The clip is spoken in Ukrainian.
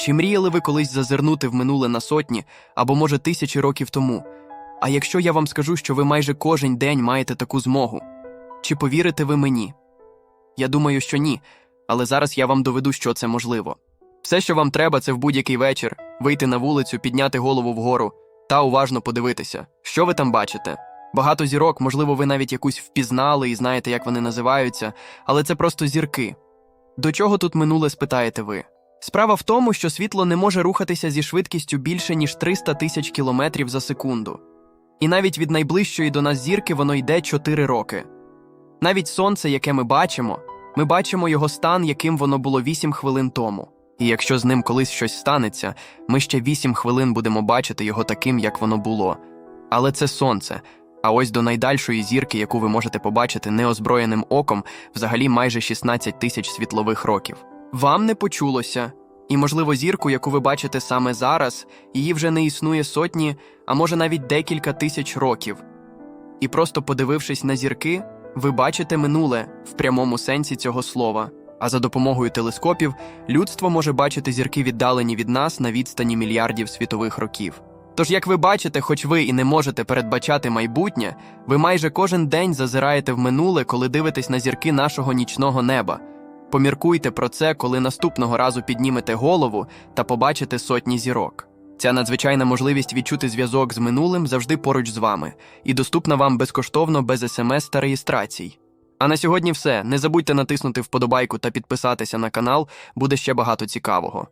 Чи мріяли ви колись зазирнути в минуле на сотні або, може, тисячі років тому? А якщо я вам скажу, що ви майже кожен день маєте таку змогу, чи повірите ви мені? Я думаю, що ні, але зараз я вам доведу, що це можливо. Все, що вам треба, це в будь-який вечір вийти на вулицю, підняти голову вгору та уважно подивитися, що ви там бачите. Багато зірок, можливо, ви навіть якусь впізнали і знаєте, як вони називаються, але це просто зірки. До чого тут минуле, спитаєте ви? Справа в тому, що світло не може рухатися зі швидкістю більше, ніж 300 тисяч кілометрів за секунду. І навіть від найближчої до нас зірки воно йде 4 роки. Навіть сонце, яке ми бачимо, ми бачимо його стан, яким воно було 8 хвилин тому. І якщо з ним колись щось станеться, ми ще 8 хвилин будемо бачити його таким, як воно було. Але це сонце. А ось до найдальшої зірки, яку ви можете побачити неозброєним оком, взагалі майже 16 тисяч світлових років. Вам не почулося. І, можливо, зірку, яку ви бачите саме зараз, її вже не існує сотні, а може навіть декілька тисяч років. І просто подивившись на зірки, ви бачите минуле в прямому сенсі цього слова. А за допомогою телескопів людство може бачити зірки віддалені від нас на відстані мільярдів світових років. Тож, як ви бачите, хоч ви і не можете передбачати майбутнє, ви майже кожен день зазираєте в минуле, коли дивитесь на зірки нашого нічного неба. Поміркуйте про це, коли наступного разу піднімете голову та побачите сотні зірок. Ця надзвичайна можливість відчути зв'язок з минулим завжди поруч з вами і доступна вам безкоштовно без смс та реєстрацій. А на сьогодні все. Не забудьте натиснути вподобайку та підписатися на канал, буде ще багато цікавого.